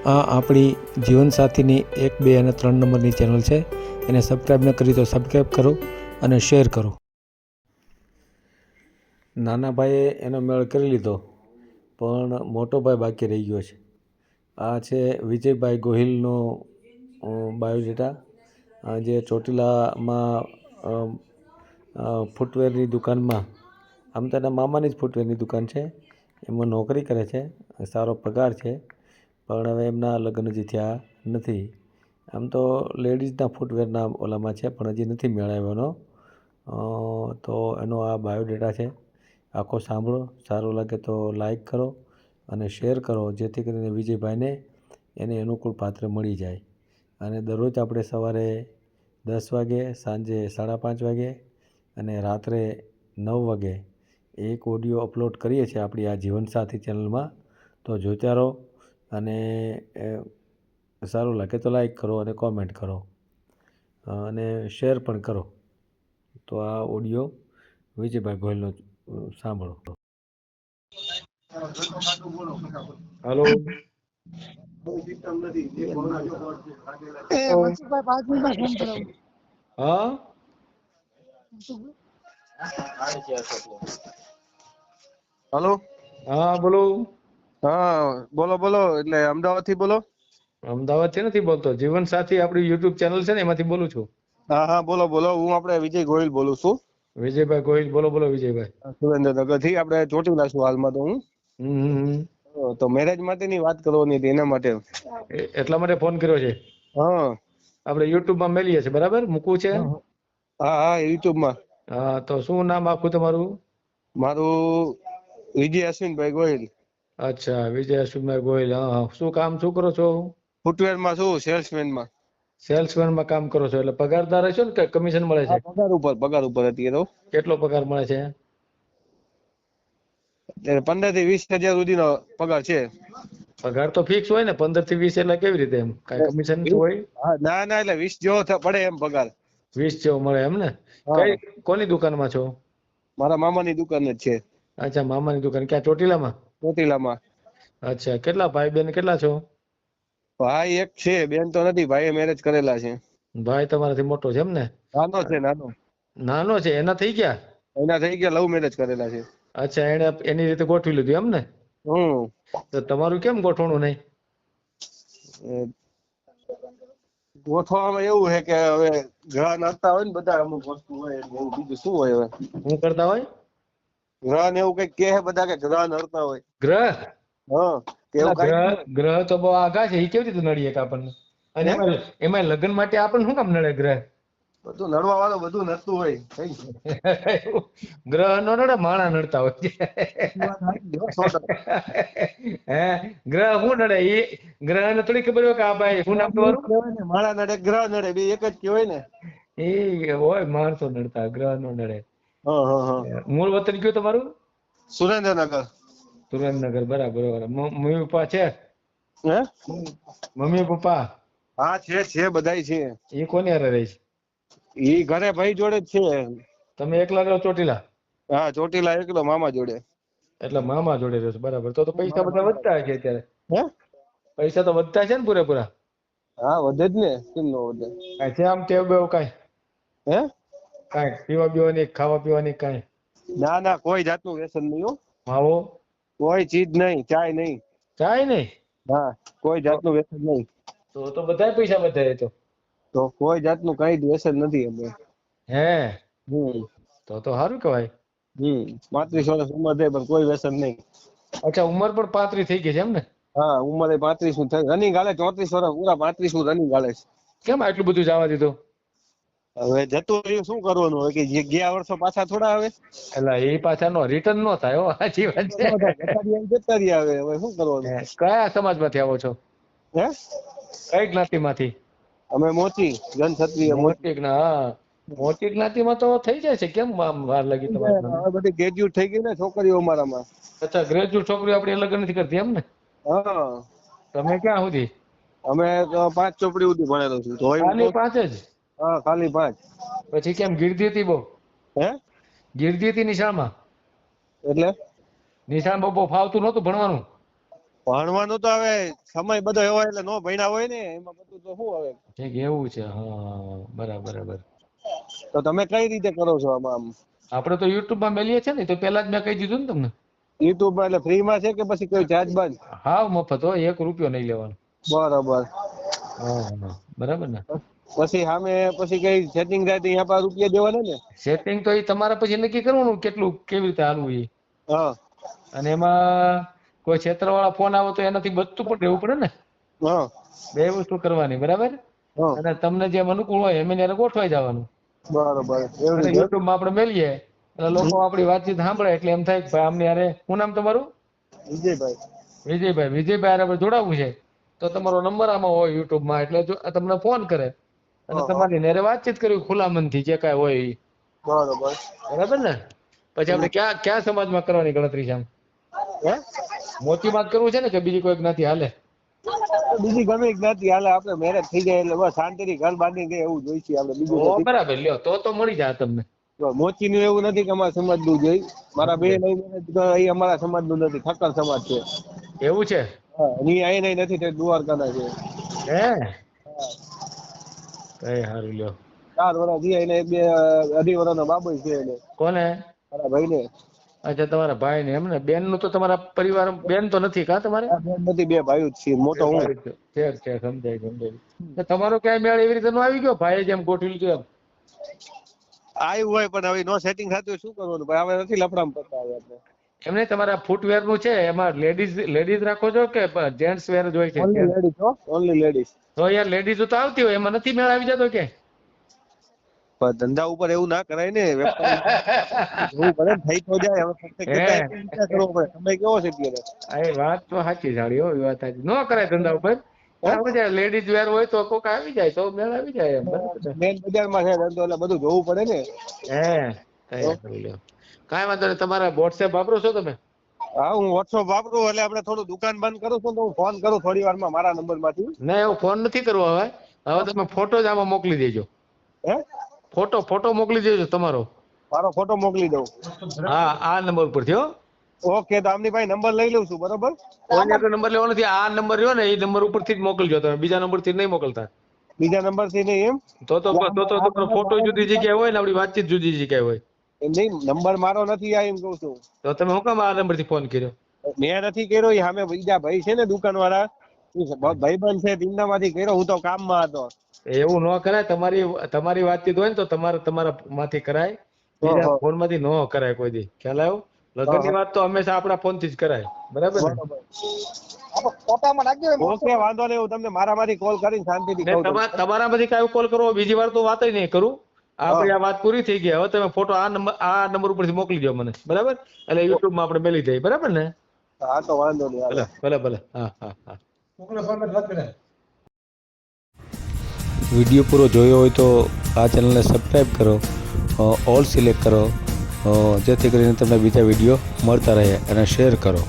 આ આપણી જીવનસાથીની એક, બે અને ત્રણ નંબરની ચેનલ છે. એને સબસ્ક્રાઈબ ન કરી તો સબસ્ક્રાઈબ કરો અને શેર કરો. નાના ભાઈએ એનો મેળ કરી લીધો, પણ મોટો ભાઈ બાકી રહી ગયો છે. આ છે વિજયભાઈ ગોહિલનો બાયોડેટા. જે ચોટીલામાં ફૂટવેરની દુકાનમાં, આમ તો એના મામાની જ ફૂટવેરની દુકાન છે. એમાં નોકરી કરે છે, સારો પગાર છે. પણ હવે એમના લગ્ન હજી થયા નથી. આમ તો લેડીઝના ફૂટવેરના ઓલામાં છે, પણ હજી નથી મેળવ્યો તો એનો આ બાયોડેટા છે. આખો સાંભળો, સારું લાગે તો લાઈક કરો અને શેર કરો, જેથી કરીને વિજયભાઈને એને અનુકૂળ પાત્ર મળી જાય. અને દરરોજ આપણે સવારે દસ વાગે, સાંજે સાડા પાંચ વાગે અને રાત્રે નવ વાગે એક ઓડિયો અપલોડ કરીએ છીએ આપણી આ જીવનસાથી ચેનલમાં. તો જોતા રહો. અને એ, સારું લાગે તો લાઈક કરો અને કોમેન્ટ કરો. અને શેર પણ કરો. તો આ ઓડિયો વિજયભાઈ ગોયલનો સાંભળો. હલો હા? હલો હા બોલો. હા બોલો બોલો એટલે અમદાવાદથી બોલો. અમદાવાદથી નથી બોલતો. જીવન સાથી આપણી યુટ્યુબ ચેનલ છે ને એમાંથી બોલું છું. હા હા બોલો બોલો. હું આપણે વિજય ગોહિલ બોલું છું. વિજયભાઈ ગોહિલ બોલો બોલો વિજયભાઈ. સુરેન્દ્રનગરથી આપણે ચોટીલા છું હાલમાં તો હું. તો મેરેજ માટેની વાત કરવાની હતી એના માટે. એટલા માટે ફોન કર્યો છે? હા. આપણે યુટ્યુબમાં મેલીએ છીએ બરાબર? મૂકવું છે? હા હા યુટ્યુબમાં. હા તો શું નામ આખું તમારું? મારું વિજય અશ્વિનભાઈ ગોહિલ. અચ્છા વિજય અશ્વિનભાઈ ગોહિલ હા શું કામ શું કરો છો? ફૂટવેરમાં છું સેલ્સમેનમાં સેલ્સમેનમાં કામ કરો છો એટલે પગારદાર છો ને કમિશન મળે છે? પગાર ઉપર પગાર ઉપર અત્યારે તો કેટલો પગાર મળે છે? અત્યારે પંદરથી વીસ હજાર સુધીનો પગાર છે. પગાર તો ફિક્સ હોય ને પંદરથી વીસ એટલે કેવી રીતે એમ? કઈ કમિશન હોય? ના ના એટલે વીસ જેવો પડે એમ પગાર. વીસ જેવો મળે એમ ને? કઈ કોની દુકાનમાં છો? મારા મામાની દુકાન જ છે. અચ્છા મામાની દુકાન. ક્યાં ચોટીલામાં? ચોટીલામાં. અચ્છા કેટલા ભાઈ બેન કેટલા છો? ભાઈ એક છે બેન તો નથી ભાઈએ મેરેજ કરેલા છે. ભાઈ તમારાથી મોટો છે એમ ને? નાનો છે નાનો. નાનો છે એના થઈ ગયા? એના થઈ ગયા લવ મેરેજ કરેલા છે. અચ્છા એને એની રીતે ગોઠવી લીધું એમ ને? હમ. તો તમારું કેમ ગોઠવણું નહીં? ગોઠવામાં એવું છે કે હવે ગ્રહ નાતા હોય ને બધા અમુક વસ્તુ હોય બીજું શું હોય હવે? શું કરતા હોય? ગ્રહ ને એવું કઈ કે બધા કે ગ્રહ નડતા હોય. ગ્રહ? હા ગ્રહ ગ્રહ તો બહુ આઘા છે એ કેવી રીતે નડીએ આપણને? અને? એમાં લગ્ન માટે આપણને શું કામ નડે ગ્રહ? બધું નડવા વાળું બધું નડતું હોય ગ્રહ નો નડે માણા નડતા હોય. હો, ગ્રહ શું નડે? એ ગ્રહ ને થોડી ખબર હોય કે આ ભાઈ શું નામ તમારું? કહેવાય નડે ગ્રહ નડે બે એક જ કહેવાય ને. એ હોય માણસો નડતા ગ્રહ નો નડે. મૂળ વતન કયું તમારું? સુરેન્દ્રનગર. સુરેન્દ્રનગર બરાબર બરાબર. મમ્મી પપ્પા છે? હે? Mummy papa? હા છે છે બધાય છે. એ કોની હારે રહે છે? ઈ ઘરે ભાઈ જોડે જ છે. તમે એકલા રહો ચોટીલા? હા ચોટીલા એકલો મામા જોડે. એટલે મામા જોડે રહ્યો છે. બરાબર. તો તો પૈસા બધા વધતા છે અત્યારે? હે? પૈસા તો વધતા છે ને પૂરેપૂરા? હા વધે જ ને. કેમ નો વધે? છે આમ ટેવ બેવ કાંઈ? હે? કાંઈ પીવા પીવાની ખાવા પીવાની કાંઈ? ના ના કોઈ જાતનું વ્યસન નહીં હો. માવો? કોઈ ચીજ નહીં ચાય નહીં. ચાય નહીં? હા કોઈ જાતનું વ્યસન નહીં. તો તો બધાય પૈસા બધા તો? તો કોઈ જાતનું કઈ વ્યસન નથી અમે હે? હમ. તો તો સારું કહેવાય. હમ પાંત્રીસ વર્ષ ઉંમર થઈ પણ કોઈ વ્યસન નહીં. અચ્છા ઉંમર પણ પાંત્રીસ થઈ ગઈ છે એમ ને? હા ઉંમર પાંત્રીસનું થઈ રનિંગ હાલે ચોત્રીસ વર્ષ પૂરા પાંત્રીસનું રનિંગ હાલે છે. કેમ આટલું બધું જવા દીધું? હવે જતું રહ્યું શું કરવાનું? હવે કે ગયા વર્ષો પાછા થોડા આવે? એટલે એ પાછા નો રિટર્ન નો થાય હો સાચી વાત છે. જતા રહ્યા આવે હવે શું કરવાનું? કયા કયા સમાજમાંથી આવો છો? હે? કઈ જ્ઞાતિમાંથી? અમે મોચી જન ક્ષત્રિય મોચી જ્ઞા મોટી જ્ઞાતિમાં તો થઈ જાય છે કેમ વાર લાગી તમારે? બધી ગ્રેજ્યુએટ થઈ ગઈ ને છોકરીઓ અમારામાં. અચ્છા ગ્રેજ્યુએટ છોકરીઓ આપણે લગ્ન નથી કરતી એમ ને હા. તમે ક્યાં સુધી? અમે પાંચ ચોપડી સુધી ભણેલો છું તો- પાંચ જ? હા ખાલી પાંચ. પછી કેમ ગીરદી હતી બહુ? હે? ગીરદી હતી નિશામાં? એટલે? નિશાન બહુ ફાવતું નહોતું ભણવાનું? ભણવાનું તો હવે સમય બધો એવો એટલે નો ભણ્યા હોય ને એમાં બધું તો શું હવે? ઠીક એવું છે હા બરાબર બરાબર. તો તમે કઈ રીતે કરો છો આમાં આમ? આપણે તો યુટ્યુબમાં મેલીએ છે ને તો પહેલા જ મેં કહી દીધું ને તમને. YouTube માં એટલે ફ્રી માં છે કે પછી કોઈ ચાર્જ બાજ હા મફત હોય એક રૂપિયો નહીં લેવાનો. બરાબર. હા બરાબર ને? પછી સામે પછી કઈ સેટિંગ થાય તો અહીંયા પાસે રૂપિયા દેવાના ને? સેટિંગ તો એ તમારે પછી નક્કી કરવાનું કેટલું કેવી રીતે હાલવું એ હા. અને એમાં કોઈ છેતરવાળા ફોન આવે તો એનાથી બચતું પણ રહેવું પડે ને? હા. બે વસ્તુ કરવાની બરાબર? અને તમને જેમ અનુકૂળ હોય એમ એને ગોઠવાઈ જવાનું. બરાબર YouTube માં આપણે મેલીએ એટલે લોકો આપણી વાતચીત સાંભળે એટલે એમ થાય કે ભાઈ આમને યારે શું નામ તમારું? વિજયભાઈ. વિજયભાઈ વિજયભાઈ આપણે જોડાવવું છે. તો તમારો નંબર આમાં હોય યુટ્યુબમાં એટલે તમને ફોન કરે. અને. તમારી નેરે વાતચીત કરવી ખુલ્લા મનથી જે કાંઈ હોય ઈ. બરોબર. બરાબર ને? પછી આપણે ક્યાં ક્યાં સમાજમાં કરવાની ગણતરી છે આમ? હે? મોતીમાં કરવું છે ને કે બીજી કોઈ જ્ઞાતિ હાલે? બીજી ગમે જ્ઞાતિ હાલે આપણે મેરેજ થઈ જાય એટલે બસ શાંતિથી ઘર બાંધી દે એવું જોઈએ છે આપણે બીજું બરાબર લ્યો તો તો મળી જાય તમને. મોચી નું એવું નથી કે અમારા સમાજનું જોઈ મારા બે marriage અમારા સમાજનું નથી ઠક્કર સમાજ છે. એવું છે? હા અને અહીં નથી દ્વારકાના છે. હે. કઈ સારું લ્યો. ચાર વર્ષ થયા એને બે અઢી વર્ષનો બાબુ છે એને. કોને? મારા ભાઈ ને અચ્છા તમારા ભાઈ ને એમ ને બેનનું તો તમારા પરિવાર બેન તો નથી કા તમારે? નથી બે ભાઈઓ જ છે મોટો હું. છે. છે સમજાય સમજાય. તમારો ક્યાંય મેળ એવી રીતે નો આવી ગયો? ભાઈએ જેમ ગોઠવી છે એમ? આવ્યું હોય પણ હવે નો સેટિંગ થતું શું કરવાનું? ભાઈ હવે નથી લફડામાં પડતા હવે આપણે. એમને તમારા ફૂટવેરનું છે એમાં લેડીઝ લેડીઝ રાખો છો કે જેન્ટ્સ વેર જ હોય છે? ઓન્લી લેડીઝ હો. ઓન્લી લેડીઝ તો યાર લેડીઝ તો આવતી હોય એમાં નથી મેળ આવી જતો કે? પણ ધંધા ઉપર એવું ના કરાય ને જોવું પડે થઈ તો જાય હવે ફક્ત કેટલા કરવો પડે. તમે કેવો છે અત્યારે? આ એ વાત તો સાચી સાડી હો એ વાત સાચી. ન કરાય ધંધા ઉપર. લેડીઝ વેર હોય તો કોક આવી જાય તો મેળ આવી જાય મેન બજારમાં છે ધંધો એટલે બધું જોવું પડે ને. હે. કઈ વાંધો નહીં તમારા વોટ્સએપ વાપરો છો તમે? હા હું વોટ્સઅપ વાપરું એટલે આપણે થોડું દુકાન બંધ કરું છું તો હું ફોન કરું થોડી વારમાં મારા નંબરમાંથી ના એવો ફોન નથી કરવો હવે. હવે તમે ફોટો જ આમાં મોકલી દેજો. હે? ફોટો ફોટો મોકલી દેજો તમારો. મારો ફોટો મોકલી દઉં. હા આ નંબર પરથી હો. ઓકે તો આમની પાસે નંબર લઈ લઉં છું બરોબર? કોઈ આગળ નંબર લેવો નથી આ નંબર રહ્યો ને એ નંબર ઉપરથી જ મોકલજો તમે બીજા નંબરથી નહીં મોકલતા. બીજા નંબરથી નહીં એમ? તો તો તો તો તમારો ફોટો જુદી જગ્યાએ હોય ને આપણી વાતચીત જુદી જગ્યાએ હોય. એમ નહીં નંબર મારો નથી આ એમ કહું છું. તો તમે હું કામ આ નંબરથી ફોન કર્યો? મેં નથી કર્યો એ સામે બીજા ભાઈ છે ને દુકાન વાળા ભાઈબંધ છે તેમનામાંથી કર્યો હું તો કામમાં હતો. એવું ન કરાય તમારી તમારી વાતચીત હોય ને તો તમારે તમારા માંથી કરાય. બીજા ફોનમાંથી ન કરાય કોઈ દી. ખ્યાલ આવ્યો? લગ્નની વાત તો હંમેશા આપણા ફોનથી જ કરાય. બરાબર ને? ઓકે વાંધો નહીં હું તમને મારામાંથી કોલ કરીને શાંતિથી તમારા. તમા- કાંઈ કોલ કરવો બીજી વાર તો વાત નહીં કરું. આપણી આ વાત પૂરી થઈ ગઈ. હવે તમે ફોટો આ નંબર આ નંબર ઉપરથી મોકલી દો મને. બરાબર? એટલે યુટ્યુબમાં આપણે મેલી જાય બરાબર ને? હા તો વાંધો નહીં ભલે ભલે ભલે. હા હા હા. વીડિયો પૂરો જોયો હોય તો આ ચેનલને સબસ્ક્રાઈબ કરો. ઓલ સિલેક્ટ કરો. જેથી કરીને તમને બીજા વીડિયો મળતા રહે અને શેર કરો.